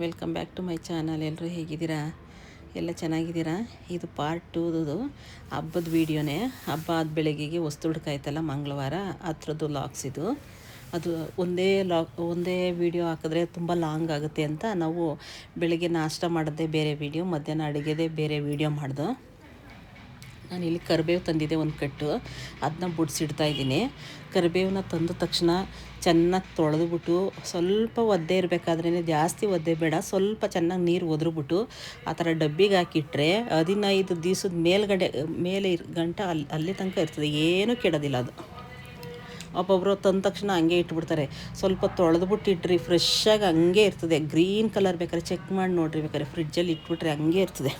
Welcome back to my channel. ಎಲ್ಲರೂ ಹೇಗಿದ್ದೀರಾ? ಎಲ್ಲ ಚೆನ್ನಾಗಿದ್ದೀರಾ? ಇದು ಪಾರ್ಟ್ ಟೂದು ಹಬ್ಬದ ವೀಡಿಯೋನೇ. ಹಬ್ಬ ಆದ ಬೆಳಗ್ಗೆಗೆ ವಸ್ತು ಹುಡ್ಕಾಯ್ತಲ್ಲ ಮಂಗಳವಾರ, ಹತ್ರದ್ದು ಲಾಕ್ಸ್ ಇದು. ಅದು ಒಂದೇ ಲಾಕ್ ಒಂದೇ ವೀಡಿಯೋ ಹಾಕಿದ್ರೆ ತುಂಬ ಲಾಂಗ್ ಆಗುತ್ತೆ ಅಂತ ನಾವು ಬೆಳಗ್ಗೆ ನಾಷ್ಟ ಮಾಡೋದೇ ಬೇರೆ ವೀಡಿಯೋ ಮಧ್ಯಾಹ್ನ ಅಡುಗೆದೇ ಬೇರೆ ವೀಡಿಯೋ ಮಾಡಿದೆ. ನಾನು ಇಲ್ಲಿ ಕರಿಬೇವು ತಂದಿದ್ದೆ ಒಂದು ಕಟ್ಟು. ಅದನ್ನ ಬುಡ್ಸಿಡ್ತಾ ಇದ್ದೀನಿ. ಕರಿಬೇವನ್ನ ತಂದ ತಕ್ಷಣ ಚೆನ್ನಾಗಿ ತೊಳೆದ್ಬಿಟ್ಟು ಸ್ವಲ್ಪ ಒದ್ದೆ ಇರಬೇಕಾದ್ರೇ ಜಾಸ್ತಿ ಒದ್ದೆ ಬೇಡ, ಸ್ವಲ್ಪ ಚೆನ್ನಾಗಿ ನೀರು ಒದ್ರುಬಿಟ್ಟು ಆ ಥರ ಡಬ್ಬಿಗೆ ಹಾಕಿಟ್ರೆ ಹದಿನೈದು ದಿವಸದ ಮೇಲ್ಗಡೆ, ಮೇಲೆ ಇರ್, ಗಂಟ ಅಲ್ಲಿ ಅಲ್ಲಿ ತನಕ ಇರ್ತದೆ, ಏನೂ ಕೆಡೋದಿಲ್ಲ ಅದು. ಒಬ್ಬೊಬ್ಬರು ತಂದ ತಕ್ಷಣ ಹಂಗೆ ಇಟ್ಬಿಡ್ತಾರೆ. ಸ್ವಲ್ಪ ತೊಳೆದ್ಬಿಟ್ಟು ಇಟ್ರಿ ಫ್ರೆಶ್ಶಾಗಿ ಹಂಗೆ ಇರ್ತದೆ. ಗ್ರೀನ್ ಕಲರ್ ಬೇಕಾದ್ರೆ ಚೆಕ್ ಮಾಡಿ ನೋಡ್ರಿ, ಬೇಕಾದ್ರೆ ಫ್ರಿಡ್ಜಲ್ಲಿ ಇಟ್ಬಿಟ್ರೆ ಹಂಗೆ ಇರ್ತದೆ.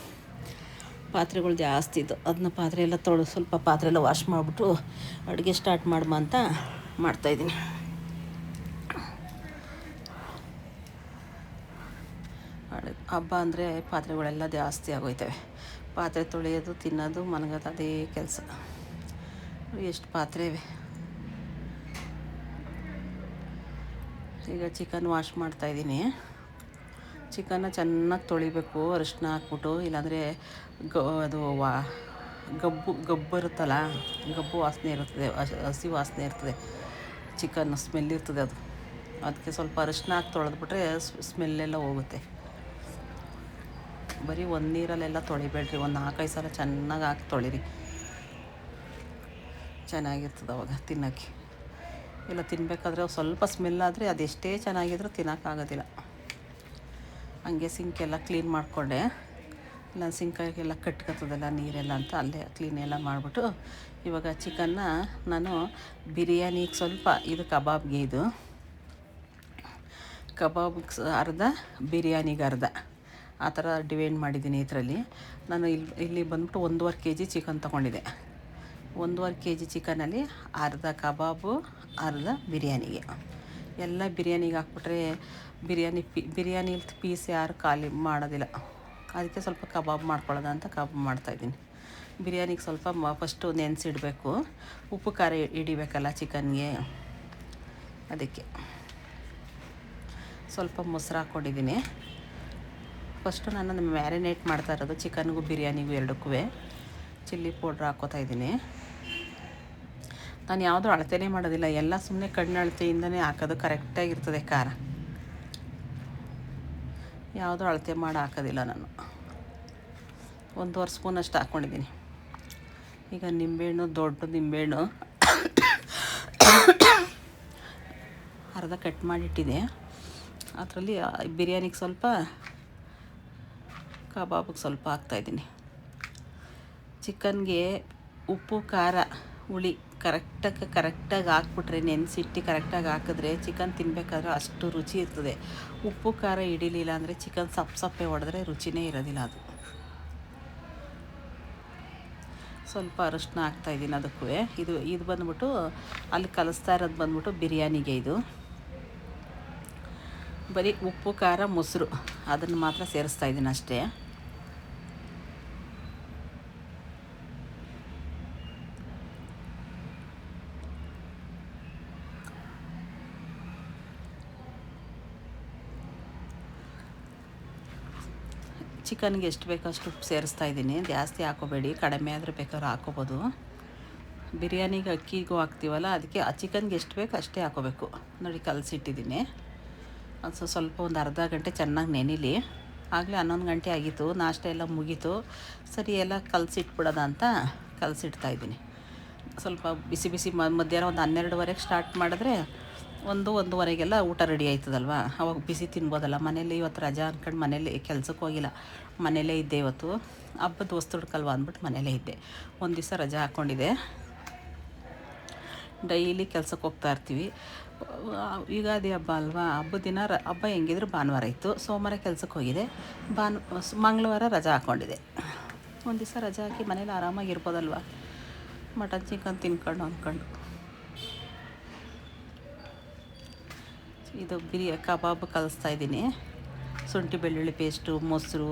ಪಾತ್ರೆಗಳು ಜಾಸ್ತಿ ಇತ್ತು ಅದನ್ನ ಪಾತ್ರೆ ಎಲ್ಲ ತೊಳೆದು ಸ್ವಲ್ಪ ಪಾತ್ರೆ ಎಲ್ಲ ವಾಶ್ ಮಾಡಿಬಿಟ್ಟು ಅಡುಗೆ ಸ್ಟಾರ್ಟ್ ಅಂತ ಮಾಡ್ತಾಯಿದ್ದೀನಿ ಹಬ್ಬ ಅಂದರೆ ಪಾತ್ರೆಗಳೆಲ್ಲ ಜಾಸ್ತಿ ಆಗೋಯ್ತವೆ. ಪಾತ್ರೆ ತೊಳೆಯೋದು, ತಿನ್ನೋದು, ಮನಗೋದು ಅದೇ ಕೆಲಸ. ಎಷ್ಟು ಪಾತ್ರೆ ಇವೆ ಈಗ ಚಿಕನ್ ವಾಶ್ ಮಾಡ್ತಾಯಿದ್ದೀನಿ ಚಿಕನ್ನ ಚೆನ್ನಾಗಿ ತೊಳಿಬೇಕು ಅರಿಶಿನ ಹಾಕ್ಬಿಟ್ಟು, ಇಲ್ಲಾಂದರೆ ಗ, ಅದು ವಾ, ಗಬ್ಬು ಗಬ್ಬು ಇರುತ್ತಲ್ಲ, ಗಬ್ಬು ವಾಸನೆ ಇರುತ್ತದೆ ಹಸ್- ವಾಸನೆ ಇರ್ತದೆ. ಚಿಕನ್ ಸ್ಮೆಲ್ ಇರ್ತದೆ ಅದು. ಅದಕ್ಕೆ ಸ್ವಲ್ಪ ಅರಿಶಿನ ಹಾಕಿ ತೊಳೆದ್ಬಿಟ್ರೆ ಸ್ಮೆಲ್ಲೆಲ್ಲ ಹೋಗುತ್ತೆ. ಬರೀ ಒಂದು ನೀರಲ್ಲೆಲ್ಲ ತೊಳಿಬೇಡ್ರಿ, ಒಂದು ನಾಲ್ಕೈದು ಸಲ ಚೆನ್ನಾಗಿ ಹಾಕಿ ತೊಳಿರಿ. ಚೆನ್ನಾಗಿರ್ತದೆ ಅವಾಗ ತಿನ್ನೋಕ್ಕೆ. ಇಲ್ಲ ತಿನ್ನಬೇಕಾದ್ರೆ ಸ್ವಲ್ಪ ಸ್ಮೆಲ್ ಆದರೆ ಅದೆಷ್ಟೇ ಚೆನ್ನಾಗಿದ್ರೂ ತಿನ್ನೋಕ್ಕಾಗೋದಿಲ್ಲ ಹಂಗೆ ಸಿಂಕೆಲ್ಲ ಕ್ಲೀನ್ ಮಾಡಿಕೊಂಡೆ. ಇಲ್ಲ ಸಿಂಕಾಗೆಲ್ಲ ಕಟ್ಕೊತದಲ್ಲ ನೀರೆಲ್ಲ ಅಂತ ಅಲ್ಲೇ ಕ್ಲೀನ್ ಎಲ್ಲ ಮಾಡಿಬಿಟ್ಟು, ಇವಾಗ ಚಿಕನ್ನ ನಾನು ಬಿರಿಯಾನಿಗೆ ಸ್ವಲ್ಪ ಇದು ಕಬಾಬ್ಗೆ ಇದು. ಕಬಾಬ್ಗೆ ಅರ್ಧ, ಬಿರಿಯಾನಿಗೆ ಅರ್ಧ. ಆ ಥರ ಡಿವೈಡ್ ಮಾಡಿದ್ದೀನಿ ಇದರಲ್ಲಿ. ನಾನು ಇಲ್ಲಿ ಇಲ್ಲಿ ಬಂದ್ಬಿಟ್ಟು ಒಂದೂವರೆ ಕೆ ಜಿ ಚಿಕನ್ ತೊಗೊಂಡಿದ್ದೆ. ಒಂದೂವರೆ ಕೆ ಜಿ ಚಿಕನಲ್ಲಿ ಅರ್ಧ ಕಬಾಬು, ಅರ್ಧ ಬಿರಿಯಾನಿಗೆ. ಎಲ್ಲ ಬಿರಿಯಾನಿಗೆ ಹಾಕ್ಬಿಟ್ರೆ ಬಿರಿಯಾನಿ ಪಿ, ಬಿರಿಯಾನಿ ಪೀಸ್ ಯಾರು ಖಾಲಿ ಮಾಡೋದಿಲ್ಲ. ಅದಕ್ಕೆ ಸ್ವಲ್ಪ ಕಬಾಬ್ ಮಾಡ್ಕೊಳ್ಳೋದ ಅಂತ ಕಬಾಬ್ ಮಾಡ್ತಾಯಿದ್ದೀನಿ ಬಿರಿಯಾನಿಗೆ ಸ್ವಲ್ಪ ಮ, ಫಸ್ಟು ನೆನೆಸಿಡಬೇಕು. ಉಪ್ಪು, ಖಾರ ಹಿಡಿಬೇಕಲ್ಲ ಚಿಕನ್ಗೆ. ಅದಕ್ಕೆ ಸ್ವಲ್ಪ ಮೊಸರು ಹಾಕ್ಕೊಂಡಿದ್ದೀನಿ. ಫಸ್ಟು ನಾನು ಮ್ಯಾರಿನೇಟ್ ಮಾಡ್ತಾ ಇರೋದು ಚಿಕನ್ಗೂ ಬಿರಿಯಾನಿಗೂ ಎರಡಕ್ಕೂ. ಚಿಲ್ಲಿ ಪೌಡ್ರ್ ಹಾಕೋತಾ ಇದ್ದೀನಿ. ನಾನು ಯಾವುದೂ ಅಳತೆನೇ ಮಾಡೋದಿಲ್ಲ, ಎಲ್ಲ ಸುಮ್ಮನೆ ಕಣ್ಣು ಅಳತೆಯಿಂದನೇ ಹಾಕೋದು ಕರೆಕ್ಟಾಗಿರ್ತದೆ ಖಾರ. ಯಾವುದೂ ಅಳತೆ ಮಾಡಿ ಹಾಕೋದಿಲ್ಲ ನಾನು. ಒಂದೂವರೆ ಸ್ಪೂನ್ ಅಷ್ಟು ಹಾಕ್ಕೊಂಡಿದ್ದೀನಿ ಈಗ ನಿಂಬೆಹಣ್ಣು, ದೊಡ್ಡ ನಿಂಬೆಹಣ್ಣು. ಅರ್ಧ ಕಟ್ ಮಾಡಿಟ್ಟಿದೆ. ಅದರಲ್ಲಿ ಬಿರಿಯಾನಿಗೆ ಸ್ವಲ್ಪ ಕಬಾಬಿಗೆ ಸ್ವಲ್ಪ ಹಾಕ್ತಾಯಿದ್ದೀನಿ ಚಿಕನ್ಗೆ ಉಪ್ಪು, ಖಾರ, ಹುಳಿ ಕರೆಕ್ಟಾಗಿ ಕರೆಕ್ಟಾಗಿ ಹಾಕ್ಬಿಟ್ರೆ, ನೆನೆಸಿಟ್ಟು ಕರೆಕ್ಟಾಗಿ ಹಾಕಿದ್ರೆ ಚಿಕನ್ ತಿನ್ನಬೇಕಾದ್ರೆ ಅಷ್ಟು ರುಚಿ ಇರ್ತದೆ. ಉಪ್ಪು, ಖಾರ ಹಿಡಿಲಿಲ್ಲ ಅಂದರೆ ಚಿಕನ್ ಸಪ್ ಸಪ್ಪೆ ಹೊಡೆದ್ರೆ ರುಚಿನೇ ಇರೋದಿಲ್ಲ ಅದು. ಸ್ವಲ್ಪ ಅರಶಿನ ಹಾಕ್ತಾಯಿದ್ದೀನಿ ಅದಕ್ಕೂ. ಇದು ಇದು ಬಂದ್ಬಿಟ್ಟು ಅಲ್ಲಿ ಕಲಿಸ್ತಾ ಇರೋದು ಬಂದ್ಬಿಟ್ಟು ಬಿರಿಯಾನಿಗೆ ಇದು. ಬರೀ ಉಪ್ಪು, ಖಾರ, ಮೊಸರು ಅದನ್ನು ಮಾತ್ರ ಸೇರಿಸ್ತಾ ಇದ್ದೀನಿ ಅಷ್ಟೇ. ಚಿಕನ್ಗೆ ಎಷ್ಟು ಬೇಕೋ ಅಷ್ಟು ಉಪ್ಪು ಸೇರಿಸ್ತಾ ಇದ್ದೀನಿ. ಜಾಸ್ತಿ ಹಾಕೋಬೇಡಿ, ಕಡಿಮೆ ಆದರೆ ಬೇಕಾದ್ರೆ ಹಾಕೋಬೋದು. ಬಿರಿಯಾನಿಗೆ ಅಕ್ಕಿಗೂ ಹಾಕ್ತೀವಲ್ಲ, ಅದಕ್ಕೆ ಆ ಚಿಕನ್ಗೆ ಎಷ್ಟು ಬೇಕು ಅಷ್ಟೇ ಹಾಕೋಬೇಕು. ನೋಡಿ, ಕಲಸಿಟ್ಟಿದ್ದೀನಿ. ಸ್ವ- ಸ್ವಲ್ಪ ಒಂದು ಅರ್ಧ ಗಂಟೆ ಚೆನ್ನಾಗಿ ನೆನಿಲಿ. ಆಗಲೇ ಹನ್ನೊಂದು ಗಂಟೆ ಆಗಿತ್ತು, ನಾಷ್ಟ ಎಲ್ಲ ಮುಗೀತು. ಸರಿ, ಎಲ್ಲ ಕಲಸಿಟ್ಬಿಡೋದ ಅಂತ ಕಲಸಿಡ್ತಾ ಇದ್ದೀನಿ. ಸ್ವಲ್ಪ ಬಿಸಿ ಬಿಸಿ ಮಧ್ಯಾಹ್ನ ಒಂದು ಹನ್ನೆರಡುವರೆಗೆ ಸ್ಟಾರ್ಟ್ ಮಾಡಿದ್ರೆ ಒಂದು ಒಂದೂವರೆಗೆಲ್ಲ ಊಟ ರೆಡಿ ಆಯ್ತದಲ್ವ? ಅವಾಗ ಬಿಸಿ ತಿನ್ಬೋದಲ್ಲ. ಮನೇಲಿ ಇವತ್ತು ರಜಾ ಅಂದ್ಕೊಂಡು ಮನೇಲಿ ಕೆಲ್ಸಕ್ಕೆ ಹೋಗಿಲ್ಲ. ಮನೇಲೇ ಇದ್ದೆ ಇವತ್ತು. ಹಬ್ಬದ ವಸ್ತು ಹುಡ್ಕಲ್ವ ಅಂದ್ಬಿಟ್ಟು ಮನೇಲೇ ಇದ್ದೆ. ಒಂದು ದಿವಸ ರಜಾ ಹಾಕ್ಕೊಂಡಿದ್ದೆ ಡೈಲಿ ಕೆಲ್ಸಕ್ಕೆ ಹೋಗ್ತಾ ಇರ್ತೀವಿ. ಯುಗಾದಿ ಹಬ್ಬ ಅಲ್ವಾ? ಹಬ್ಬದ ದಿನ ರ, ಹಬ್ಬ ಹೆಂಗಿದ್ರು ಭಾನುವಾರ ಇತ್ತು. ಸೋಮವಾರ ಕೆಲ್ಸಕ್ಕೆ ಹೋಗಿದೆ. ಭಾನು, ಮಂಗಳವಾರ ರಜಾ ಹಾಕ್ಕೊಂಡಿದ್ದೆ ಒಂದು ದಿವಸ ರಜಾ ಹಾಕಿ ಮನೇಲಿ ಆರಾಮಾಗಿರ್ಬೋದಲ್ವ? ಮಟನ್ ಚಿಕನ್ ತಿನ್ಕೊಂಡು ಅಂದ್ಕೊಂಡು. ಇದು ಬಿರಿಯ ಕಬಾಬ್ ಕಲಿಸ್ತಾ ಇದ್ದೀನಿ. ಶುಂಠಿ, ಬೆಳ್ಳುಳ್ಳಿ ಪೇಸ್ಟು ಮೊಸರು,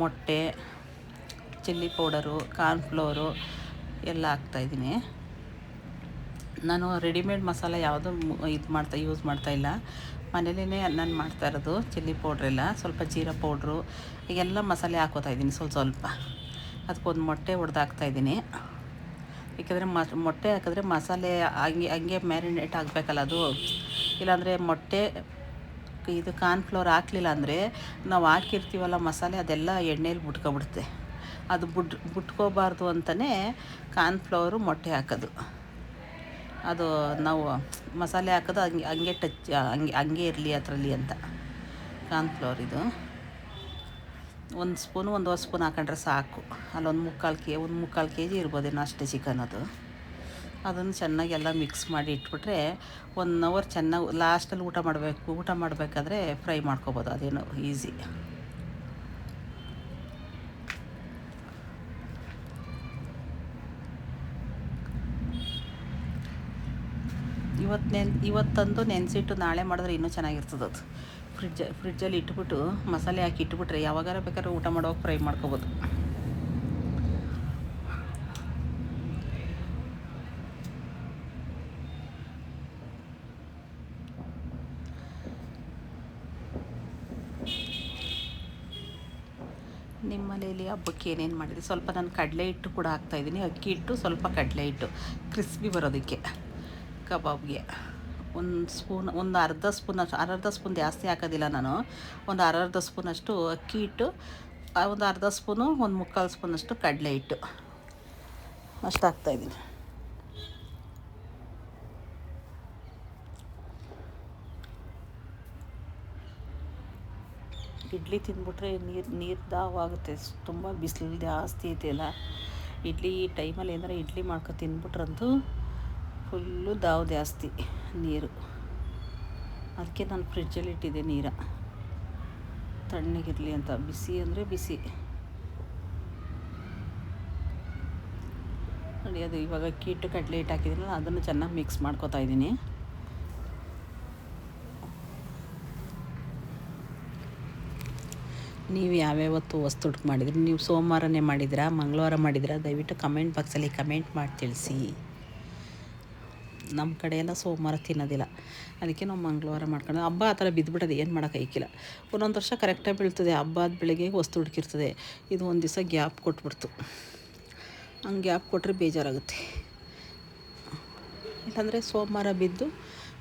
ಮೊಟ್ಟೆ ಚಿಲ್ಲಿ ಪೌಡರು ಕಾರ್ನ್ಫ್ಲೋರು ಎಲ್ಲ ಹಾಕ್ತಾಯಿದ್ದೀನಿ ನಾನು ರೆಡಿಮೇಡ್ ಮಸಾಲ ಯಾವುದೂ ಇದು ಮಾಡ್ತಾ ಯೂಸ್ ಮಾಡ್ತಾಯಿಲ್ಲ ಮನೇಲೇ ನಾನು ಮಾಡ್ತಾ ಇರೋದು ಚಿಲ್ಲಿ ಪೌಡ್ರೆಲ್ಲ ಸ್ವಲ್ಪ ಜೀರಾ ಪೌಡ್ರು ಈಗೆಲ್ಲ ಮಸಾಲೆ ಹಾಕೋತಾ ಇದ್ದೀನಿ ಸ್ವಲ್ಪ ಸ್ವಲ್ಪ. ಅದಕ್ಕೊಂದು ಮೊಟ್ಟೆ ಹೊಡೆದು ಹಾಕ್ತಾಯಿದ್ದೀನಿ ಏಕೆಂದರೆ ಮೊಟ್ಟೆ ಹಾಕಿದ್ರೆ ಮಸಾಲೆ ಹಂಗೆ ಹಂಗೆ ಮ್ಯಾರಿನೇಟ್ ಆಗಬೇಕಲ್ಲ ಅದು. ಇಲ್ಲಾಂದರೆ ಮೊಟ್ಟೆ, ಇದು ಕಾರ್ನ್ಫ್ಲೋರ್ ಹಾಕ್ಲಿಲ್ಲ ಅಂದರೆ ನಾವು ಹಾಕಿರ್ತೀವಲ್ಲ ಮಸಾಲೆ, ಅದೆಲ್ಲ ಎಣ್ಣೆಯಲ್ಲಿ ಬಿಟ್ಕೊಬಿಡುತ್ತೆ ಅದು ಬುಡ್, ಬಿಟ್ಕೋಬಾರ್ದು ಅಂತಲೇ ಕಾರ್ನ್ಫ್ಲವರು ಮೊಟ್ಟೆ ಹಾಕೋದು. ಅದು ನಾವು ಮಸಾಲೆ ಹಾಕೋದು, ಹಂಗೆ ಹಂಗೆ ಟಚ್ ಹಂಗೆ ಹಂಗೆ ಇರಲಿ ಅದರಲ್ಲಿ ಅಂತ ಕಾರ್ನ್ಫ್ಲವರ್ ಇದು. ಒಂದು ಸ್ಪೂನು ಒಂದು ಸ್ಪೂನ್ ಹಾಕೊಂಡ್ರೆ ಸಾಕು. ಅಲ್ಲೊಂದು ಮುಕ್ಕಾಲು ಕೆ, ಒಂದು ಮುಕ್ಕಾಲು ಕೆ ಜಿ ಇರ್ಬೋದೇನೋ ಅಷ್ಟೇ ಚಿಕನ್ ಅದು. ಅದನ್ನು ಚೆನ್ನಾಗಿ ಎಲ್ಲ ಮಿಕ್ಸ್ ಮಾಡಿ ಇಟ್ಬಿಟ್ರೆ ಒನ್ ಅವರ್ ಚೆನ್ನಾಗಿ ಲಾಸ್ಟಲ್ಲಿ ಊಟ ಮಾಡಬೇಕು, ಊಟ ಮಾಡಬೇಕಾದ್ರೆ ಫ್ರೈ ಮಾಡ್ಕೋಬೋದು, ಅದೇನು ಈಸಿ ಇವತ್ತು ನೆನ್, ಇವತ್ತಂದು ನೆನೆಸಿಟ್ಟು ನಾಳೆ ಮಾಡಿದ್ರೆ ಇನ್ನೂ ಚೆನ್ನಾಗಿರ್ತದೆ ಅದು. ಫ್ರಿಡ್ಜ್ ಫ್ರಿಡ್ಜಲ್ಲಿ ಇಟ್ಬಿಟ್ಟು ಮಸಾಲೆ ಹಾಕಿ ಇಟ್ಬಿಟ್ರೆ ಯಾವಾಗಾರ ಬೇಕಾದ್ರೆ ಊಟ ಮಾಡೋವಾಗ ಫ್ರೈ ಮಾಡ್ಕೊಬೋದು. ನಿಮ್ಮ ಮನೇಲಿ ಹಬ್ಬಕ್ಕೆ ಏನೇನು ಮಾಡಿದೆ ಸ್ವಲ್ಪ ನಾನು ಕಡಲೆ ಹಿಟ್ಟು ಕೂಡ ಹಾಕ್ತಾಯಿದ್ದೀನಿ ಅಕ್ಕಿ ಹಿಟ್ಟು, ಸ್ವಲ್ಪ ಕಡಲೆ ಹಿಟ್ಟು. ಕ್ರಿಸ್ಪಿ ಬರೋದಕ್ಕೆ. ಕಬಾಬ್ಗೆ. ಒಂದು ಸ್ಪೂನ್, ಒಂದು ಅರ್ಧ ಸ್ಪೂನ್ ಅಷ್ಟು ಅರ್ಧ ಸ್ಪೂನ್ ಜಾಸ್ತಿ ಹಾಕೋದಿಲ್ಲ ನಾನು. ಒಂದು ಅರ್ಧ ಸ್ಪೂನಷ್ಟು ಅಕ್ಕಿ ಹಿಟ್ಟು. ಒಂದು ಅರ್ಧ ಸ್ಪೂನು, ಒಂದು ಮುಕ್ಕಾಲು ಸ್ಪೂನಷ್ಟು ಕಡಲೆ ಹಿಟ್ಟು. ಅಷ್ಟು ಹಾಕ್ತಾಯಿದ್ದೀನಿ ಇಡ್ಲಿ ತಿಂದ್ಬಿಟ್ರೆ ನೀರು ನೀರು ದಾವಾಗುತ್ತೆ. ತುಂಬ ಬಿಸಿಲು ಜಾಸ್ತಿ ಐತೆಲ್ಲ ಇಡ್ಲಿ ಈ ಟೈಮಲ್ಲಿ ಏನಾರ ಇಡ್ಲಿ ಮಾಡ್ಕೊ ತಿಂದ್ಬಿಟ್ರಂತೂ ಫುಲ್ಲು ದಾವ್ ಜಾಸ್ತಿ ನೀರು. ಅದಕ್ಕೆ ನಾನು ಫ್ರಿಡ್ಜಲ್ಲಿ ಇಟ್ಟಿದ್ದೆ ನೀರ. ತಣ್ಣಗಿರಲಿ ಅಂತ. ಬಿಸಿ ಅಂದರೆ ಬಿಸಿ. ನೋಡಿ ಅದು ಇವಾಗ ಕೀಟು ಕಡಲೆ ಇಟ್ಟು ಹಾಕಿದ್ದೀನಲ್ಲ ಅದನ್ನು ಚೆನ್ನಾಗಿ ಮಿಕ್ಸ್ ಮಾಡ್ಕೊತಾ ಇದ್ದೀನಿ. ನೀವು ಯಾವ್ಯಾವತ್ತು ವಸ್ತು ಮಾಡಿದ್ರಿ? ನೀವು ಸೋಮವಾರನೇ ಮಾಡಿದ್ರಾ? ಮಂಗಳವಾರ ಮಾಡಿದ್ರಾ? ದಯವಿಟ್ಟು ಕಮೆಂಟ್ ಬಾಕ್ಸಲ್ಲಿ ಕಮೆಂಟ್ ಮಾಡಿ ತಿಳಿಸಿ. ನಮ್ಮ ಕಡೆಯೆಲ್ಲ ಸೋಮವಾರ ತಿನ್ನೋದಿಲ್ಲ. ಅದಕ್ಕೆ ನಾವು ಮಂಗಳವಾರ ಮಾಡ್ಕೊಂಡು ಹಬ್ಬ ಆ ಥರ ಬಿದ್ದುಬಿಟ್ಟದೆ ಏನು ಮಾಡೋಕ್ಕೈಕಿಲ್ಲ ಒಂದೊಂದು ವರ್ಷ ಕರೆಕ್ಟಾಗಿ ಬೀಳ್ತದೆ. ಹಬ್ಬದ ಬೆಳಗ್ಗೆ ವಸ್ತು ಹುಡುಕಿರ್ತದೆ. ಇದು ಒಂದು ದಿವಸ ಗ್ಯಾಪ್ ಕೊಟ್ಬಿಡ್ತು. ಹಂಗೆ ಗ್ಯಾಪ್ ಕೊಟ್ಟರೆ ಬೇಜಾರಾಗುತ್ತೆ. ಇಲ್ಲಾಂದರೆ ಸೋಮವಾರ ಬಿದ್ದು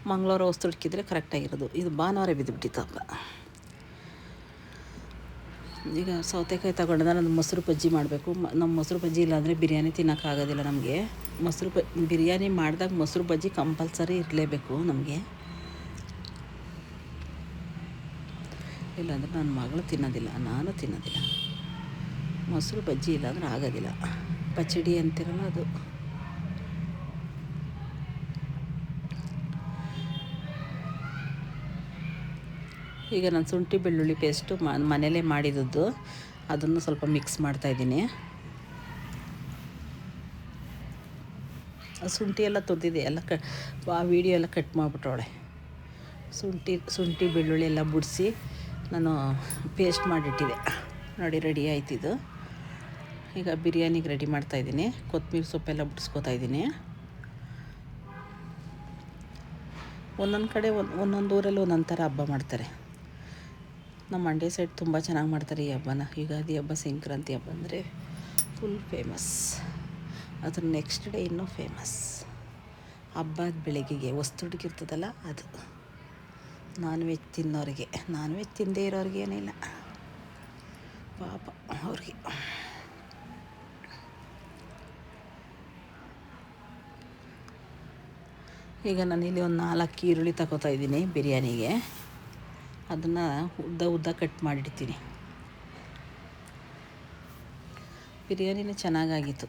ಮಂಗಳವಾರ ವಸ್ತು ಹುಡುಕಿದ್ರೆ ಕರೆಕ್ಟಾಗಿರೋದು ಇದು ಭಾನುವಾರ ಬಿದ್ದುಬಿಟ್ಟಿತ್ತು ಹಬ್ಬ. ಈಗ ಸೌತೆಕಾಯಿ ತಗೊಂಡು ನಾನು ಮೊಸರು ಬಜ್ಜಿ ಮಾಡಬೇಕು. ನಮ್ಮ ಮೊಸರು ಬಜ್ಜಿ ಇಲ್ಲಾಂದರೆ ಬಿರಿಯಾನಿ ತಿನ್ನೋಕ್ಕಾಗೋದಿಲ್ಲ ನಮಗೆ. ಮೊಸರು ಬ, ಬಿರಿಯಾನಿ ಮಾಡಿದಾಗ ಮೊಸರು ಬಜ್ಜಿ ಕಂಪಲ್ಸರಿ ಇರಲೇಬೇಕು ನಮಗೆ. ಇಲ್ಲಾಂದರೆ ನನ್ನ ಮಗಳು ತಿನ್ನೋದಿಲ್ಲ, ನಾನು ತಿನ್ನೋದಿಲ್ಲ. ಮೊಸರು ಬಜ್ಜಿ ಇಲ್ಲಾಂದ್ರೆ ಆಗೋದಿಲ್ಲ. ಪಚಡಿ ಅಂತಿರಲ್ಲ ಅದು. ಈಗ ನಾನು ಶುಂಠಿ ಬೆಳ್ಳುಳ್ಳಿ ಪೇಸ್ಟು ಮನೇಲೇ ಮಾಡಿದ್ದು ಅದನ್ನು ಸ್ವಲ್ಪ ಮಿಕ್ಸ್ ಮಾಡ್ತಾಯಿದ್ದೀನಿ ಶುಂಠಿ ಎಲ್ಲ ತುರಿದಿದೆ. ಎಲ್ಲ ಕ, ಆ ವಿಡಿಯೋ ಎಲ್ಲ ಕಟ್ ಮಾಡಿಬಿಟ್ಟವಳೆ ಶುಂಠಿ ಶುಂಠಿ ಬೆಳ್ಳುಳ್ಳಿ ಎಲ್ಲ ಬಿಡಿಸಿ ನಾನು ಪೇಸ್ಟ್ ಮಾಡಿಟ್ಟಿದೆ. ನೋಡಿ ರೆಡಿ ಆಯ್ತಿದ್ದು ಈಗ ಬಿರಿಯಾನಿಗೆ ರೆಡಿ ಮಾಡ್ತಾಯಿದ್ದೀನಿ ಕೊತ್ತಂಬರಿ ಸೊಪ್ಪೆಲ್ಲ ಬಿಡಿಸ್ಕೊತಾ ಇದ್ದೀನಿ. ಒಂದೊಂದು ಕಡೆ ಒಂದು, ಒಂದೊಂದು ಊರಲ್ಲಿ ಒಂದೊಂದು ಥರ ಹಬ್ಬ ಮಾಡ್ತಾರೆ. ನಮ್ಮ ಮಂಡ್ಯ ಸೈಡ್ ತುಂಬ ಚೆನ್ನಾಗಿ ಮಾಡ್ತಾರೆ ಈ ಹಬ್ಬನ. ಯುಗಾದಿ ಹಬ್ಬ, ಸಂಕ್ರಾಂತಿ ಹಬ್ಬ ಅಂದರೆ ಫುಲ್ ಫೇಮಸ್ ಅದ್ರ ನೆಕ್ಸ್ಟ್ ಡೇ ಇನ್ನೂ ಫೇಮಸ್ ಹಬ್ಬದ ಬೆಳಗ್ಗೆಗೆ ಹುಡುಕಿರ್ತದಲ್ಲ ಅದು. Non veg ತಿನ್ನೋರಿಗೆ. ನಾನ್ ವೆಜ್ ತಿಂದೇ ಇರೋರಿಗೆ ಏನಿಲ್ಲ. ಪಾಪ ಅವ್ರಿಗೆ. ಈಗ ನಾನಿಲ್ಲಿ ಒಂದು ನಾಲ್ಕು ಈರುಳ್ಳಿ ತಗೋತಾ ಇದ್ದೀನಿ ಬಿರಿಯಾನಿಗೆ. ಅದನ್ನು ಉದ್ದ ಉದ್ದ ಕಟ್ ಮಾಡಿಡ್ತೀನಿ. ಬಿರಿಯಾನಿನ ಚೆನ್ನಾಗಾಗಿತ್ತು.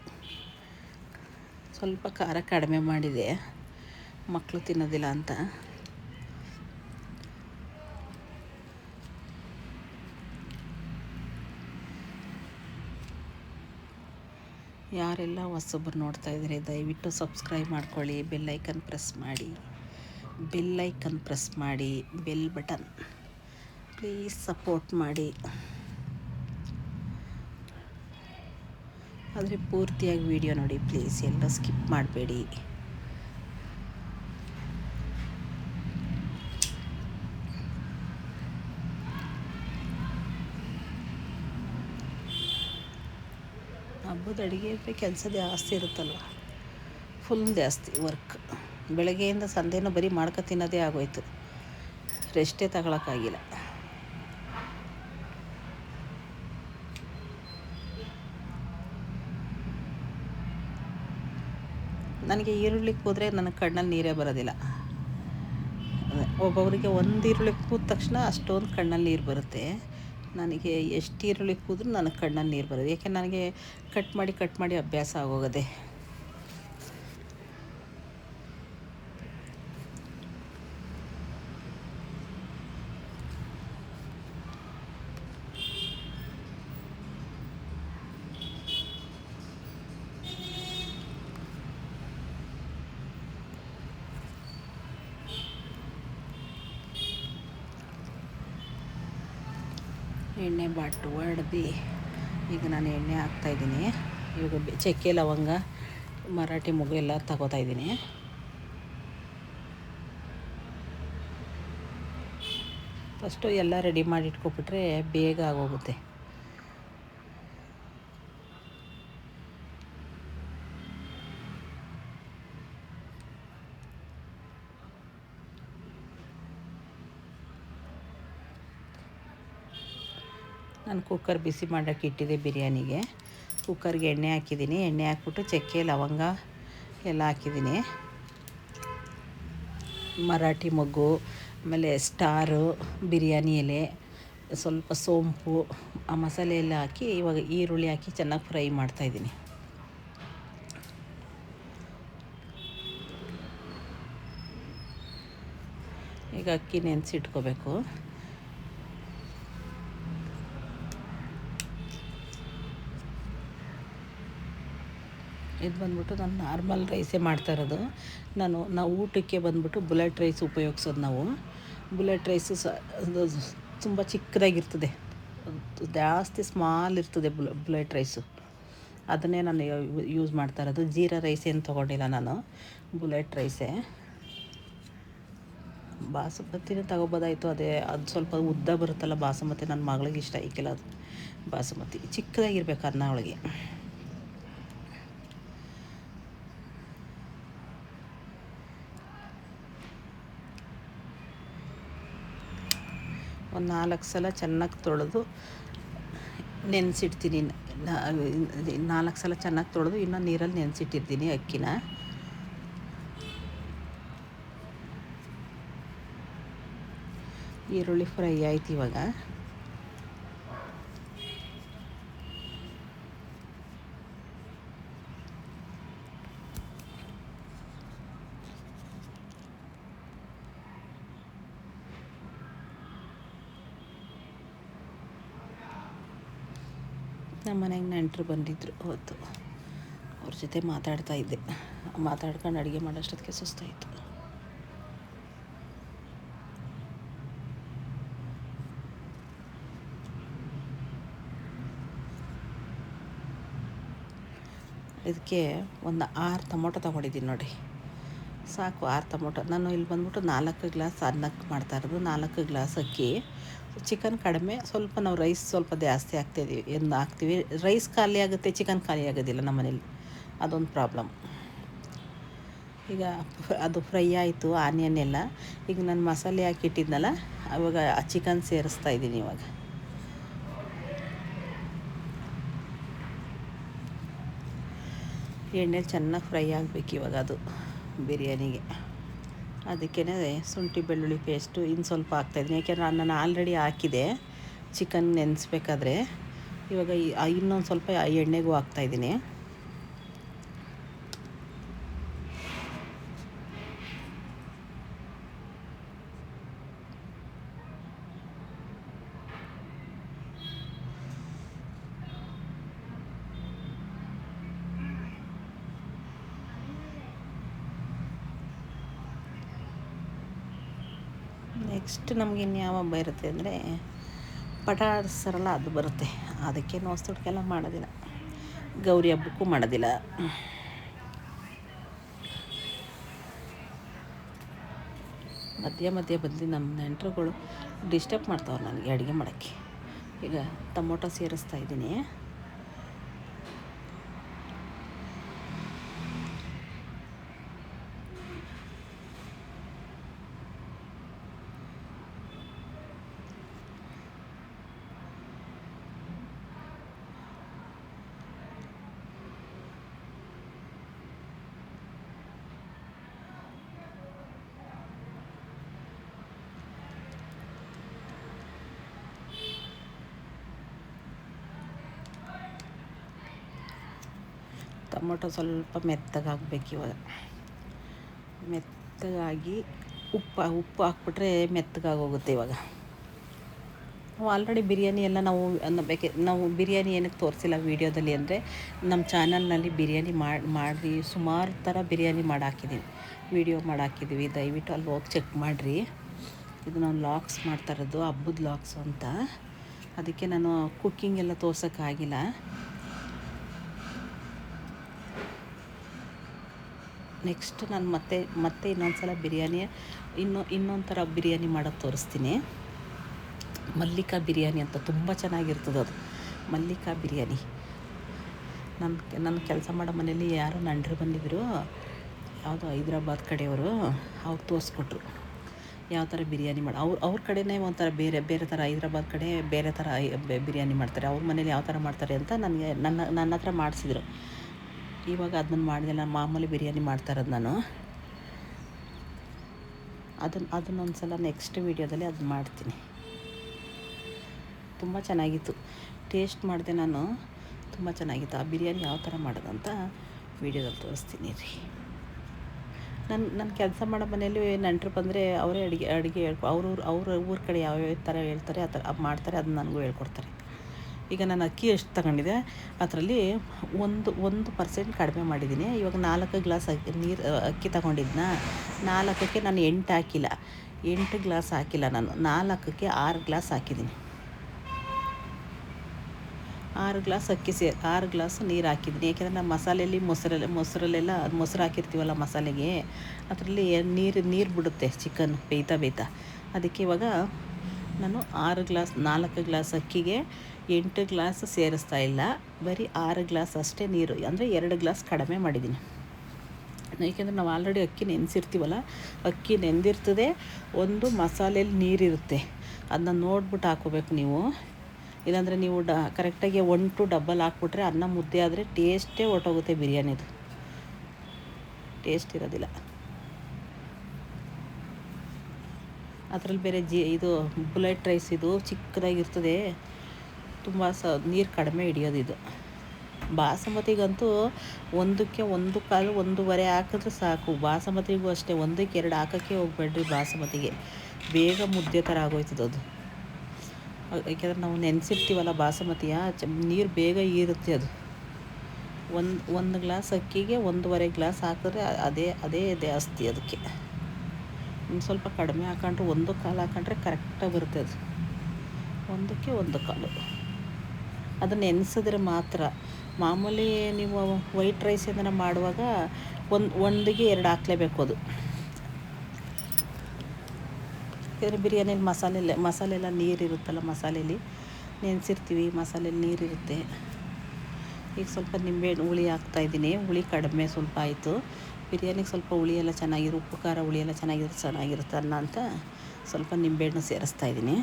ಸ್ವಲ್ಪ ಖಾರ ಕಡಿಮೆ ಮಾಡಿದೆ. ಮಕ್ಕಳು ತಿನ್ನೋದಿಲ್ಲ ಅಂತ. ಯಾರೆಲ್ಲ ಹೊಸೊಬ್ಬರು ನೋಡ್ತಾ ಇದ್ದಾರೆ, ದಯವಿಟ್ಟು ಸಬ್ಸ್ಕ್ರೈಬ್ ಮಾಡ್ಕೊಳ್ಳಿ ಬೆಲ್ಲೈಕನ್ ಪ್ರೆಸ್ ಮಾಡಿ ಬೆಲ್ಲೈಕನ್ ಪ್ರೆಸ್ ಮಾಡಿ, ಬೆಲ್ ಬಟನ್. ಪ್ಲೀಸ್ ಸಪೋರ್ಟ್ ಮಾಡಿ. ಆದರೆ ಪೂರ್ತಿಯಾಗಿ ವಿಡಿಯೋ ನೋಡಿ ಪ್ಲೀಸ್ ಎಲ್ಲ ಸ್ಕಿಪ್ ಮಾಡಬೇಡಿ. ಹಬ್ಬದ ಅಡುಗೆ ಕೆಲಸ ಜಾಸ್ತಿ ಇರುತ್ತಲ್ವ? ಫುಲ್ ಜಾಸ್ತಿ ವರ್ಕ್ ಬೆಳಗ್ಗೆಯಿಂದ ಸಂಧೆನ ಬರೀ ಮಾಡ್ಕೊ ತಿನ್ನೋದೇ ಆಗೋಯ್ತು. ರೆಸ್ಟೇ ತಗೊಳಕ್ಕಾಗಿಲ್ಲ. ನನಗೆ ಈರುಳ್ಳಿ ಕೂದರೆ ನನ್ನ ಕಣ್ಣಲ್ಲಿ ನೀರೇ ಬರೋದಿಲ್ಲ. ಒಬ್ಬೊಬ್ಬರಿಗೆ ಒಂದು ಈರುಳ್ಳಿ ಕೂದ ತಕ್ಷಣ ಅಷ್ಟೊಂದು ಕಣ್ಣಲ್ಲಿ ನೀರು ಬರುತ್ತೆ. ನನಗೆ ಎಷ್ಟು ಈರುಳ್ಳಿ ಕೂದ್ರೂ ನನಗೆ ಕಣ್ಣಲ್ಲಿ ನೀರು ಬರೋದು. ಯಾಕೆ, ನನಗೆ ಕಟ್ ಮಾಡಿ ಕಟ್ ಮಾಡಿ ಅಭ್ಯಾಸ ಆಗೋಗದೆ. ಎಣ್ಣೆ ವರ್ಡ್ ಒಡ್ದು ಈಗ ನಾನು ಎಣ್ಣೆ ಹಾಕ್ತಾಯಿದ್ದೀನಿ ಇವಾಗ ಬೆ- ಚಕ್ಕೆ, ಲವಂಗ, ಮರಾಠಿ ಮಗು ಎಲ್ಲ ತಗೋತಾ ಇದ್ದೀನಿ. ಫಸ್ಟು ಎಲ್ಲ ರೆಡಿ ಮಾಡಿ ಇಟ್ಕೊಬಿಟ್ರೆ ಬೇಗ ಆಗೋಗುತ್ತೆ. ನಾನು ಕುಕ್ಕರ್ ಬಿಸಿ ಮಾಡೋಕ್ಕೆ ಇಟ್ಟಿದ್ದೆ ಬಿರಿಯಾನಿಗೆ. ಕುಕ್ಕರ್ಗೆ ಎಣ್ಣೆ ಹಾಕಿದ್ದೀನಿ. ಎಣ್ಣೆ ಹಾಕ್ಬಿಟ್ಟು ಚಕ್ಕೆ, ಲವಂಗ ಎಲ್ಲ ಹಾಕಿದ್ದೀನಿ. ಮರಾಠಿ ಮೊಗ್ಗು, ಆಮೇಲೆ ಸ್ಟಾರು, ಬಿರಿಯಾನಿ ಎಲೆ, ಸ್ವಲ್ಪ ಸೋಂಪು, ಆ ಮಸಾಲೆ ಎಲ್ಲ ಹಾಕಿ ಇವಾಗ ಈರುಳ್ಳಿ ಹಾಕಿ ಚೆನ್ನಾಗಿ ಫ್ರೈ ಮಾಡ್ತಾಯಿದ್ದೀನಿ ಈಗ ಅಕ್ಕಿ ನೆನೆಸಿಟ್ಕೋಬೇಕು. ಇದು ಬಂದ್ಬಿಟ್ಟು ನಾನು ನಾರ್ಮಲ್ ರೈಸೇ ಮಾಡ್ತಾ ಇರೋದು. ನಾನು, ನಾವು ಊಟಕ್ಕೆ ಬಂದ್ಬಿಟ್ಟು ಬುಲೆಟ್ ರೈಸ್ ಉಪಯೋಗಿಸೋದು ನಾವು. ಬುಲೆಟ್ ರೈಸು ತುಂಬ ಚಿಕ್ಕದಾಗಿರ್ತದೆ. ಜಾಸ್ತಿ ಸ್ಮಾಲ್ ಇರ್ತದೆ ಬುಲ್, ಬುಲೆಟ್ ರೈಸು. ಅದನ್ನೇ ನಾನು ಯೂಸ್ ಮಾಡ್ತಾ ಇರೋದು. ಜೀರಾ ರೈಸ್ ಏನು ತೊಗೊಂಡಿಲ್ಲ ನಾನು. ಬುಲೆಟ್ ರೈಸೇ. ಬಾಸುಮತಿನೂ ತಗೋಬೋದಾಯಿತು. ಅದೇ, ಅದು ಸ್ವಲ್ಪ ಉದ್ದ ಬರುತ್ತಲ್ಲ, ಬಾಸುಮತಿ. ನನ್ನ ಮಗಳಿಗೆ ಇಷ್ಟ ಈಗೆಲ್ಲ ಅದು ಬಾಸುಮತಿ. ಚಿಕ್ಕದಾಗಿರ್ಬೇಕು ಅನ್ನ ಅವಳಿಗೆ. ಒಂದು ನಾಲ್ಕು ಸಲ ಚೆನ್ನಾಗಿ ತೊಳೆದು ನೆನೆಸಿಡ್ತೀನಿ. ನಾಲ್ಕು ಸಲ ಚೆನ್ನಾಗಿ ತೊಳೆದು ಇನ್ನೂ ನೀರಲ್ಲಿ ನೆನೆಸಿಟ್ಟಿರ್ತೀನಿ ಅಕ್ಕಿನ. ಈರುಳ್ಳಿ ಫ್ರೈ ಆಯ್ತು ಇವಾಗ. ನಮ್ಮ ಮನೆಗೆ ನೆಂಟರು ಬಂದಿದ್ದರು ಅವತ್ತು. ಅವ್ರ ಜೊತೆ ಮಾತಾಡ್ತಾ ಇದ್ದೆ. ಮಾತಾಡ್ಕೊಂಡು ಅಡುಗೆ ಮಾಡೋಷ್ಟೊತ್ತಿಗೆ ಸುಸ್ತಾಯಿತು. ಇದಕ್ಕೆ ಒಂದು ಆರು ಟೊಮೊಟೊ ತೊಗೊಂಡಿದ್ದೀನಿ ನೋಡಿ. ಸಾಕು ಆರು ಟೊಮೊಟೊ. ನಾನು ಇಲ್ಲಿ ಬಂದ್ಬಿಟ್ಟು ನಾಲ್ಕು ಗ್ಲಾಸ್ ಅನ್ನಕ್ಕೆ ಮಾಡ್ತಾ ಇರೋದು. ನಾಲ್ಕು ಗ್ಲಾಸ್ ಅಕ್ಕಿ. ಚಿಕನ್ ಕಡಿಮೆ, ಸ್ವಲ್ಪ ನಾವು ರೈಸ್ ಸ್ವಲ್ಪ ಜಾಸ್ತಿ ಹಾಕ್ತಾಯಿದ್ದೀವಿ ಎಂದು ಹಾಕ್ತೀವಿ. ರೈಸ್ ಖಾಲಿ ಆಗುತ್ತೆ, ಚಿಕನ್ ಖಾಲಿ ಆಗೋದಿಲ್ಲ ನಮ್ಮ ಮನೇಲಿ. ಅದೊಂದು ಪ್ರಾಬ್ಲಮ್. ಈಗ ಅದು ಫ್ರೈ ಆಯಿತು, ಆನಿಯನ್ ಎಲ್ಲ. ಈಗ ನಾನು ಮಸಾಲೆ ಹಾಕಿಟ್ಟಿದ್ನಲ್ಲ, ಅವಾಗ ಆ ಚಿಕನ್ ಸೇರಿಸ್ತಾ ಇದ್ದೀನಿ ಇವಾಗ. ಎಣ್ಣೆಲಿ ಚೆನ್ನಾಗಿ ಫ್ರೈ ಆಗಬೇಕು ಇವಾಗ ಅದು ಬಿರಿಯಾನಿಗೆ. ಅದಕ್ಕೇ ಶುಂಠಿ, ಬೆಳ್ಳುಳ್ಳಿ ಪೇಸ್ಟು ಇನ್ನು ಸ್ವಲ್ಪ ಹಾಕ್ತಾಯಿದ್ದೀನಿ. ಯಾಕೆಂದರೆ ನಾನು ಆಲ್ರೆಡಿ ಹಾಕಿದೆ. ಚಿಕನ್ ನೆನೆಸ್ಬೇಕಾದ್ರೆ ಇವಾಗ ಇನ್ನೊಂದು ಸ್ವಲ್ಪ ಎಣ್ಣೆಗೂ ಹಾಕ್ತಾಯಿದ್ದೀನಿ. ನೆಕ್ಸ್ಟ್ ನಮ್ಗೆ ಇನ್ಯಾವ ಬರುತ್ತೆ ಅಂದರೆ ಪಟಾಡ್ಸರಲ್ಲ ಅದು ಬರುತ್ತೆ. ಅದಕ್ಕೆ ಹೊಸ್ತುಡ್ಕೆಲ್ಲ ಮಾಡೋದಿಲ್ಲ. ಗೌರಿ ಹಬ್ಬಕ್ಕೂ ಮಾಡೋದಿಲ್ಲ. ಮಧ್ಯ ಮಧ್ಯ ಬಂದು ನಮ್ಮ ನೆಂಟರುಗಳು ಡಿಸ್ಟರ್ಬ್ ಮಾಡ್ತಾವ್ರು ನನಗೆ ಅಡುಗೆ ಮಾಡೋಕ್ಕೆ. ಈಗ ಟೊಮೊಟೊ ಸೇರಿಸ್ತಾ ಇದ್ದೀನಿ. ಟೊಮೊಟೊ ಸ್ವಲ್ಪ ಮೆತ್ತಗಾಗಬೇಕು ಇವಾಗ. ಮೆತ್ತಗಾಗಿ ಉಪ್ಪು ಉಪ್ಪು ಹಾಕ್ಬಿಟ್ರೆ ಮೆತ್ತಗಾಗೋಗುತ್ತೆ ಇವಾಗ. ನಾವು ಆಲ್ರೆಡಿ ಬಿರಿಯಾನಿ ಎಲ್ಲ ನಾವು ಅನ್ನಬೇಕೆ ನಾವು ಬಿರಿಯಾನಿ ಏನಕ್ಕೆ ತೋರಿಸಿಲ್ಲ ವೀಡಿಯೋದಲ್ಲಿ ಅಂದರೆ ನಮ್ಮ ಚಾನಲ್ನಲ್ಲಿ ಬಿರಿಯಾನಿ ಮಾಡಿ, ಮಾಡಿರಿ, ಸುಮಾರು ಥರ ಬಿರಿಯಾನಿ ಮಾಡಿ ಹಾಕಿದ್ದೀನಿ ವೀಡಿಯೋ ಮಾಡಾಕಿದ್ದೀವಿ ದಯವಿಟ್ಟು ಅಲ್ಲಿ ಹೋಗಿ ಚೆಕ್ ಮಾಡಿರಿ. ಇದು ನಾವು ಲಾಕ್ಸ್ ಮಾಡ್ತಾ ಇರೋದು, ಹಬ್ಬದ ಲಾಕ್ಸ್ ಅಂತ. ಅದಕ್ಕೆ ನಾನು ಕುಕ್ಕಿಂಗ್ ಎಲ್ಲ ತೋರ್ಸೋಕ್ಕಾಗಿಲ್ಲ. ನೆಕ್ಸ್ಟ್ ನಾನು ಮತ್ತೆ ಮತ್ತೆ ಇನ್ನೊಂದು ಸಲ ಬಿರಿಯಾನಿ ಇನ್ನು ಇನ್ನೊಂದು ಥರ ಬಿರಿಯಾನಿ ಮಾಡೋದು ತೋರಿಸ್ತೀನಿ. ಮಲ್ಲಿಕಾ ಬಿರಿಯಾನಿ ಅಂತ ತುಂಬ ಚೆನ್ನಾಗಿರ್ತದೆ ಅದು. ಮಲ್ಲಿಕಾ ಬಿರಿಯಾನಿ. ನನ್ನ ನನ್ನ ಕೆಲಸ ಮಾಡೋ ಮನೇಲಿ ಯಾರೋ ನಂಡ್ರು ಬಂದಿದ್ದರು ಯಾವುದೋ ಹೈದ್ರಾಬಾದ್ ಕಡೆಯವರು, ಅವ್ರು ತೋರಿಸ್ಕೊಟ್ರು. ಯಾವ ಥರ ಬಿರಿಯಾನಿ ಮಾಡಿ, ಅವ್ರು, ಅವ್ರ ಕಡೆನೇ ಒಂಥರ ಬೇರೆ ಬೇರೆ ಥರ ಹೈದ್ರಾಬಾದ್ ಕಡೆ ಬೇರೆ ಥರ ಬಿರಿಯಾನಿ ಮಾಡ್ತಾರೆ. ಅವ್ರ ಮನೇಲಿ ಯಾವ ಥರ ಮಾಡ್ತಾರೆ ಅಂತ ನನಗೆ, ನನ್ನ ನನ್ನ ಹತ್ರ ಮಾಡಿಸಿದ್ರು. ಇವಾಗ ಅದನ್ನ ಮಾಡಿದೆಲ್ಲ ಮಾಮೂಲಿ ಬಿರಿಯಾನಿ ಮಾಡ್ತಾ ಇರೋದು ನಾನು. ಅದನ್ನು ಅದನ್ನೊಂದು ಸಲ ನೆಕ್ಸ್ಟ್ ವೀಡಿಯೋದಲ್ಲಿ ಅದನ್ನ ಮಾಡ್ತೀನಿ. ತುಂಬ ಚೆನ್ನಾಗಿತ್ತು. ಟೇಸ್ಟ್ ಮಾಡಿದೆ ನಾನು. ತುಂಬ ಚೆನ್ನಾಗಿತ್ತು. ಆ ಬಿರಿಯಾನಿ ಯಾವ ಥರ ಮಾಡೋದಂತ ವೀಡಿಯೋದಲ್ಲಿ ತೋರಿಸ್ತೀನಿ ರೀ. ನನ್ನ ನನ್ನ ಕೆಲಸ ಮಾಡೋ ಮನೇಲಿ ನೆಂಟರು ಬಂದರೆ ಅವರೇ ಅಡುಗೆ ಅಡುಗೆ ಹೇಳ್ಕೊ ಅವ್ರ ಅವ್ರ ಊರ ಕಡೆ ಯಾವ್ಯಾವ ಥರ ಹೇಳ್ತಾರೆ, ಆ ಥರ ಅದ್ ಮಾಡ್ತಾರೆ, ಅದನ್ನ ನನಗೂ ಹೇಳ್ಕೊಡ್ತಾರೆ. ಈಗ ನಾನು ಅಕ್ಕಿ ಎಷ್ಟು ತಗೊಂಡಿದೆ ಅದರಲ್ಲಿ ಒಂದು ಒಂದು ಪರ್ಸೆಂಟ್ ಕಡಿಮೆ ಮಾಡಿದ್ದೀನಿ. ಇವಾಗ ನಾಲ್ಕು ಗ್ಲಾಸ್ ಅಕ್ಕಿ, ನೀರು ಅಕ್ಕಿ ತಗೊಂಡಿದ್ನ? ನಾಲ್ಕಕ್ಕೆ ನಾನು ಎಂಟು ಹಾಕಿಲ್ಲ. ಎಂಟು ಗ್ಲಾಸ್ ಹಾಕಿಲ್ಲ ನಾನು. ನಾಲ್ಕಕ್ಕೆ ಆರು ಗ್ಲಾಸ್ ಹಾಕಿದ್ದೀನಿ. ಆರು ಗ್ಲಾಸ್ ಅಕ್ಕಿ ಸೇ, ಆರು ಗ್ಲಾಸ್ ನೀರು ಹಾಕಿದ್ದೀನಿ. ಯಾಕೆಂದರೆ ನಾನು ಮಸಾಲೆಯಲ್ಲಿ ಮೊಸರಲ್ಲಿ, ಮೊಸರಲ್ಲೆಲ್ಲ ಮೊಸರು ಹಾಕಿರ್ತೀವಲ್ಲ ಮಸಾಲೆಗೆ, ಅದರಲ್ಲಿ ನೀರು ನೀರು ಬಿಡುತ್ತೆ ಚಿಕನ್ ಬೇಯ್ತಾ ಬೇಯ್ತಾ. ಅದಕ್ಕೆ ಇವಾಗ ನಾನು ಆರು ಗ್ಲಾಸ್, ನಾಲ್ಕು ಗ್ಲಾಸ್ ಅಕ್ಕಿಗೆ ಎಂಟು ಗ್ಲಾಸ್ ಸೇರಿಸ್ತಾ ಇಲ್ಲ. ಬರೀ ಆರು ಗ್ಲಾಸ್ ಅಷ್ಟೇ ನೀರು, ಅಂದರೆ ಎರಡು ಗ್ಲಾಸ್ ಕಡಿಮೆ ಮಾಡಿದ್ದೀನಿ. ಏಕೆಂದರೆ ನಾವು ಆಲ್ರೆಡಿ ಅಕ್ಕಿ ನೆನೆಸಿರ್ತೀವಲ್ಲ, ಅಕ್ಕಿ ನೆಂದಿರ್ತದೆ, ಒಂದು ಮಸಾಲೆಯಲ್ಲಿ ನೀರಿರುತ್ತೆ. ಅದನ್ನ ನೋಡ್ಬಿಟ್ಟು ಹಾಕೋಬೇಕು ನೀವು. ಇಲ್ಲಾಂದರೆ ನೀವು ಡ ಕರೆಕ್ಟಾಗಿ ಒನ್ ಟು ಡಬ್ಬಲ್ ಹಾಕ್ಬಿಟ್ರೆ ಅನ್ನ ಮುದ್ದೆ ಆದರೆ ಟೇಸ್ಟೇ ಹೊರ್ಟೋಗುತ್ತೆ ಬಿರಿಯಾನಿದು. ಟೇಸ್ಟ್ ಇರೋದಿಲ್ಲ. ಅದರಲ್ಲಿ ಬೇರೆ ಜಿ, ಇದು ಬುಲೆಟ್ ರೈಸ್ ಇದು ಚಿಕ್ಕದಾಗಿರ್ತದೆ. ತುಂಬ ಸ, ನೀರು ಕಡಿಮೆ ಹಿಡಿಯೋದು ಇದು. ಬಾಸಮತಿಗಂತೂ ಒಂದಕ್ಕೆ ಒಂದು ಕಾಲು ಒಂದೂವರೆ ಹಾಕಿದ್ರೆ ಸಾಕು. ಬಾಸಮತಿಗೂ ಅಷ್ಟೇ, ಒಂದಕ್ಕೆ ಎರಡು ಹಾಕೋಕ್ಕೆ ಹೋಗ್ಬೇಡ್ರಿ ಬಾಸಮತಿಗೆ. ಬೇಗ ಮುದ್ದೆ ಥರ ಆಗೋಯ್ತದದು ಅದು. ಯಾಕೆಂದ್ರೆ ನಾವು ನೆನೆಸಿರ್ತೀವಲ್ಲ ಬಾಸಮತಿಯ ನೀರು ಬೇಗ ಈರುತ್ತೆ ಅದು. ಒಂದು ಒಂದು ಗ್ಲಾಸ್ ಅಕ್ಕಿಗೆ ಒಂದೂವರೆ ಗ್ಲಾಸ್ ಹಾಕಿದ್ರೆ ಅದೇ ಅದೇ ಜಾಸ್ತಿ ಅದಕ್ಕೆ. ಇನ್ನು ಸ್ವಲ್ಪ ಕಡಿಮೆ ಹಾಕೊಂಡ್ರೆ ಒಂದು ಕಾಲು ಹಾಕೊಂಡ್ರೆ ಕರೆಕ್ಟಾಗಿ ಬರುತ್ತೆ ಅದು. ಒಂದಕ್ಕೆ ಒಂದು ಕಾಲು. ಅದನ್ನು ನೆನೆಸಿದ್ರೆ ಮಾತ್ರ. ಮಾಮೂಲಿ ನೀವು ವೈಟ್ ರೈಸ್ ಏನಾರ ಮಾಡುವಾಗ ಒಂದು, ಒಂದಿಗೆ ಎರಡು ಹಾಕ್ಲೇಬೇಕು ಅದು. ಯಾಕಂದರೆ ಬಿರಿಯಾನಿಲಿ ಮಸಾಲೆಲ್ಲ ಮಸಾಲೆ ಎಲ್ಲ ನೀರಿರುತ್ತಲ್ಲ ಮಸಾಲೆಲಿ. ನೆನೆಸಿರ್ತೀವಿ, ಮಸಾಲೆಲಿ ನೀರಿರುತ್ತೆ ಈಗ ಸ್ವಲ್ಪ ನಿಂಬೆಹಣ್ಣು ಹುಳಿ ಹಾಕ್ತಾಯಿದ್ದೀನಿ ಹುಳಿ ಕಡಿಮೆ ಸ್ವಲ್ಪ ಆಯಿತು. ಬಿರಿಯಾನಿಗೆ ಸ್ವಲ್ಪ ಹುಳಿ ಎಲ್ಲ ಚೆನ್ನಾಗಿರೋ ಉಪ್ಪು ಖಾರ ಹುಳಿ ಎಲ್ಲ ಚೆನ್ನಾಗಿರೋ, ಚೆನ್ನಾಗಿರುತ್ತೆ ಅನ್ನ ಅಂತ ಸ್ವಲ್ಪ ನಿಂಬೆಹಣ್ಣು ಸೇರಿಸ್ತಾ ಇದ್ದೀನಿ.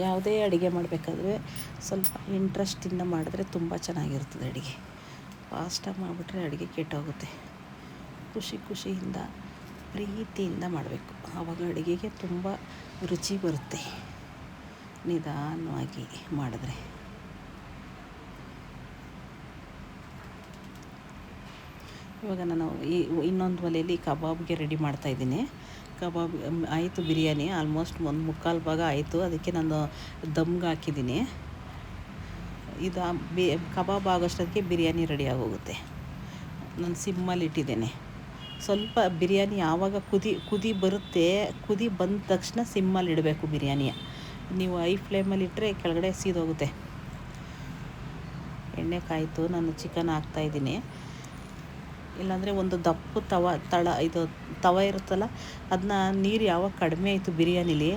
ಯಾವುದೇ ಅಡುಗೆ ಮಾಡಬೇಕಾದ್ರೆ ಸ್ವಲ್ಪ ಇಂಟ್ರೆಸ್ಟಿಂದ ಮಾಡಿದ್ರೆ ತುಂಬ ಚೆನ್ನಾಗಿರ್ತದೆ ಅಡುಗೆ. ಫಾಸ್ಟಾಗಿ ಮಾಡಿಬಿಟ್ರೆ ಅಡುಗೆ ಕೆಟ್ಟೋಗುತ್ತೆ. ಖುಷಿ ಖುಷಿಯಿಂದ, ಪ್ರೀತಿಯಿಂದ ಮಾಡಬೇಕು. ಆವಾಗ ಅಡುಗೆಗೆ ತುಂಬ ರುಚಿ ಬರುತ್ತೆ. ನಿಧಾನವಾಗಿ ಮಾಡಿದ್ರೆ. ಇವಾಗ ನಾನು ಈ ಇನ್ನೊಂದು ಒಲೆಯಲ್ಲಿ ಕಬಾಬ್ಗೆ ರೆಡಿ ಮಾಡ್ತಾಯಿದ್ದೀನಿ ಕಬಾಬ್ ಆಯಿತು ಬಿರಿಯಾನಿ ಆಲ್ಮೋಸ್ಟ್ ಒಂದು ಮುಕ್ಕಾಲು ಭಾಗ ಆಯಿತು. ಅದಕ್ಕೆ ನಾನು ದಮ್ಗೆ ಹಾಕಿದ್ದೀನಿ. ಇದು ಬಿ, ಕಬಾಬ್ ಆಗೋಷ್ಟೊತ್ತಿಗೆ ಬಿರಿಯಾನಿ ರೆಡಿ ಆಗೋಗುತ್ತೆ. ನಾನು ಸಿಮ್ಮಲ್ಲಿ ಇಟ್ಟಿದ್ದೇನೆ. ಸ್ವಲ್ಪ ಬಿರಿಯಾನಿ ಯಾವಾಗ ಕುದಿ ಕುದಿ ಬರುತ್ತೆ, ಕುದಿ ಬಂದ ತಕ್ಷಣ ಸಿಮ್ಮಲ್ಲಿ ಇಡಬೇಕು ಬಿರಿಯಾನಿಯ ನೀವು ಐ ಫ್ಲೇಮಲ್ಲಿ ಇಟ್ಟರೆ ಕೆಳಗಡೆ ಸೀದೋಗುತ್ತೆ. ಎಣ್ಣೆ ಕಾಯಿತು, ನಾನು ಚಿಕನ್ ಹಾಕ್ತಾಯಿದ್ದೀನಿ ಇಲ್ಲಾಂದರೆ ಒಂದು ದಪ್ಪು ತವ, ತಳ ಇದು ತವ ಇರುತ್ತಲ್ಲ ಅದನ್ನ ನೀರು ಯಾವಾಗ ಕಡಿಮೆ ಆಯಿತು ಬಿರಿಯಾನಿಲಿ,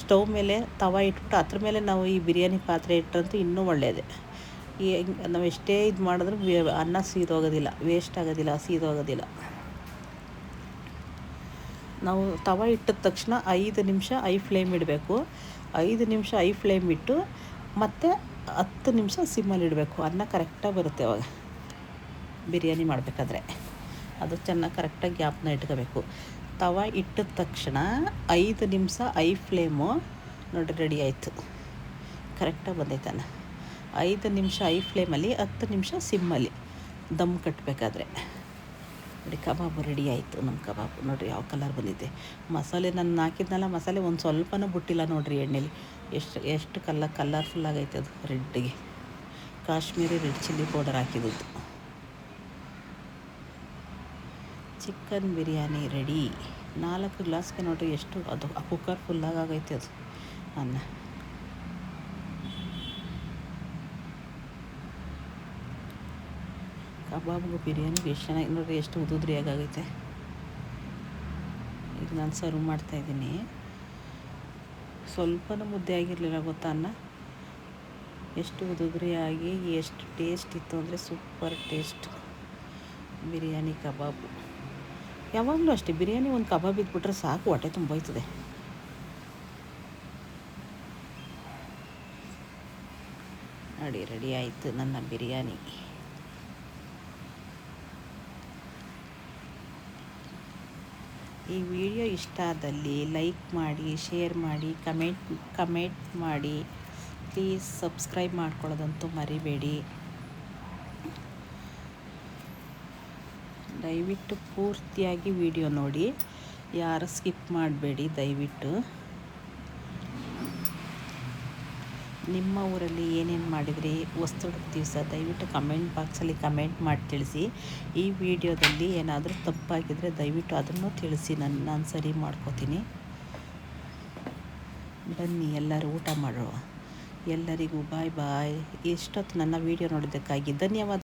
ಸ್ಟವ್ ಮೇಲೆ ತವ ಇಟ್ಬಿಟ್ಟು ಅದ್ರ ಮೇಲೆ ನಾವು ಈ ಬಿರಿಯಾನಿ ಪಾತ್ರೆ ಇಟ್ಟರಂತೂ ಇನ್ನೂ ಒಳ್ಳೆಯದೇ ಈ ನಾವು ಎಷ್ಟೇ ಇದು ಮಾಡಿದ್ರೂ ಅನ್ನ ಸೀದೋಗೋದಿಲ್ಲ ವೇಸ್ಟ್ ಆಗೋದಿಲ್ಲ ಸೀದೋಗೋದಿಲ್ಲ ನಾವು ತವ ಇಟ್ಟಿದ ತಕ್ಷಣ ಐದು ನಿಮಿಷ ಐ ಫ್ಲೇಮ್ ಇಡಬೇಕು. ಐದು ನಿಮಿಷ ಐ ಫ್ಲೇಮ್ ಇಟ್ಟು ಮತ್ತು ಹತ್ತು ನಿಮಿಷ ಸಿಮ್ಮಲ್ಲಿ ಇಡಬೇಕು. ಅನ್ನ ಕರೆಕ್ಟಾಗಿ ಬರುತ್ತೆ ಅವಾಗ. ಬಿರಿಯಾನಿ ಮಾಡಬೇಕಾದ್ರೆ. ಅದು ಚೆನ್ನಾಗಿ ಕರೆಕ್ಟಾಗಿ ಗ್ಯಾಪ್ನ ಇಟ್ಕೋಬೇಕು. ತವ ಇಟ್ಟಿದ ತಕ್ಷಣ ಐದು ನಿಮಿಷ ಐ ಫ್ಲೇಮು ನೋಡಿ ರೆಡಿ ಆಯಿತು. ಕರೆಕ್ಟಾಗಿ ಬಂದೈತಾನೆ ಐದು ನಿಮಿಷ ಐ ಫ್ಲೇಮಲ್ಲಿ, ಹತ್ತು ನಿಮಿಷ ಸಿಮ್ಮಲ್ಲಿ ದಮ್ ಕಟ್ಟಬೇಕಾದ್ರೆ ನೋಡಿ, ಕಬಾಬು ರೆಡಿ ಆಯಿತು ನಮ್ಮ ಕಬಾಬು. ನೋಡಿರಿ ಯಾವ ಕಲರ್ ಬಂದಿದೆ. ಮಸಾಲೆ ನಾನು ಹಾಕಿದ್ನಲ್ಲ, ಮಸಾಲೆ ಒಂದು ಸ್ವಲ್ಪನೂ ಬಿಟ್ಟಿಲ್ಲ ನೋಡಿರಿ ಎಣ್ಣೆಲಿ. ಎಷ್ಟು ಎಷ್ಟು ಕಲ್ಲ ಕಲರ್ಫುಲ್ ಆಗೈತೆ ಅದು ರೆಡ್ಡಿಗೆ ಕಾಶ್ಮೀರಿ ರೆಡ್ ಚಿಲ್ಲಿ ಪೌಡರ್ ಹಾಕಿದ್ದು. Chicken biryani ready. ನಾಲ್ಕು ಗ್ಲಾಸ್ಗೆ ನೋಡಿರಿ ಎಷ್ಟು, ಅದು ಆ ಕುಕ್ಕರ್ ಫುಲ್ಲಾಗಿ ಆಗೈತೆ ಅದು. ಅನ್ನ. ಕಬಾಬ್ಗೂ ಬಿರಿಯಾನಿಗೆ ಎಷ್ಟು ಚೆನ್ನಾಗಿ, ನೋಡಿರಿ ಎಷ್ಟು ಉದುದ್ರಿಯಾಗೈತೆ ಈಗ ನಾನು ಸರ್ವ್ ಮಾಡ್ತಾಯಿದ್ದೀನಿ ಸ್ವಲ್ಪನೂ ಮುದ್ದೆ ಆಗಿರಲಿಲ್ಲ ಗೊತ್ತಾ ಅನ್ನ? ಎಷ್ಟು ಉದುದ್ರಿಯಾಗಿ, ಎಷ್ಟು ಟೇಸ್ಟ್ ಇತ್ತು ಅಂದರೆ ಸೂಪರ್ ಟೇಸ್ಟ್ ಬಿರಿಯಾನಿ, ಕಬಾಬು. ಯಾವಾಗಲೂ ಅಷ್ಟೇ, ಬಿರಿಯಾನಿ ಒಂದು ಕಬಾಬ್ ಇದ್ಬಿಟ್ರೆ ಸಾಕು, ಹೊಟ್ಟೆ ತುಂಬೋಯ್ತದೆ ನೋಡಿ ರೆಡಿ ಆಯಿತು ನನ್ನ ಬಿರಿಯಾನಿ. ಈ ವಿಡಿಯೋ ಇಷ್ಟ ಆದಲ್ಲಿ ಲೈಕ್ ಮಾಡಿ, ಶೇರ್ ಮಾಡಿ, ಕಮೆಂಟ್ ಕಮೆಂಟ್ ಮಾಡಿ. ಪ್ಲೀಸ್ ಸಬ್ಸ್ಕ್ರೈಬ್ ಮಾಡ್ಕೊಳ್ಳೋದಂತೂ ಮರಿಬೇಡಿ. ದಯವಿಟ್ಟು ಪೂರ್ತಿಯಾಗಿ ವಿಡಿಯೋ ನೋಡಿ. ಯಾರು ಸ್ಕಿಪ್ ಮಾಡಬೇಡಿ, ದಯವಿಟ್ಟು. ನಿಮ್ಮ ಊರಲ್ಲಿ ಏನೇನು ಮಾಡಿದ್ರಿ ವಸ್ತುಗಳ ದಿವಸ ದಯವಿಟ್ಟು ಕಮೆಂಟ್ ಬಾಕ್ಸಲ್ಲಿ ಕಮೆಂಟ್ ಮಾಡಿ ತಿಳಿಸಿ. ಈ ವಿಡಿಯೋದಲ್ಲಿ ಏನಾದರೂ ತಪ್ಪಾಗಿದ್ದರೆ ದಯವಿಟ್ಟು ಅದನ್ನು ತಿಳಿಸಿ, ನಾನು ನಾನು ಸರಿ ಮಾಡ್ಕೋತೀನಿ. ಬನ್ನಿ, ಎಲ್ಲರೂ ಊಟ ಮಾಡುವ. ಎಲ್ಲರಿಗೂ ಬಾಯ್ ಬಾಯ್. ಎಷ್ಟೊತ್ತು ನನ್ನ ವಿಡಿಯೋ ನೋಡಿದ್ದಕ್ಕಾಗಿ ಧನ್ಯವಾದ.